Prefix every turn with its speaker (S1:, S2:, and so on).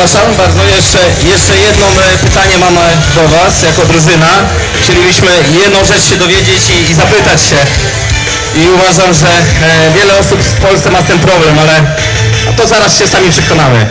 S1: Przepraszam bardzo, jeszcze, jeszcze jedno pytanie mamy e, do Was jako drużyna. Chcielibyśmy jedną rzecz się dowiedzieć i, i zapytać się. I uważam, że e, wiele osób w Polsce ma ten problem, ale no to zaraz się sami przekonamy.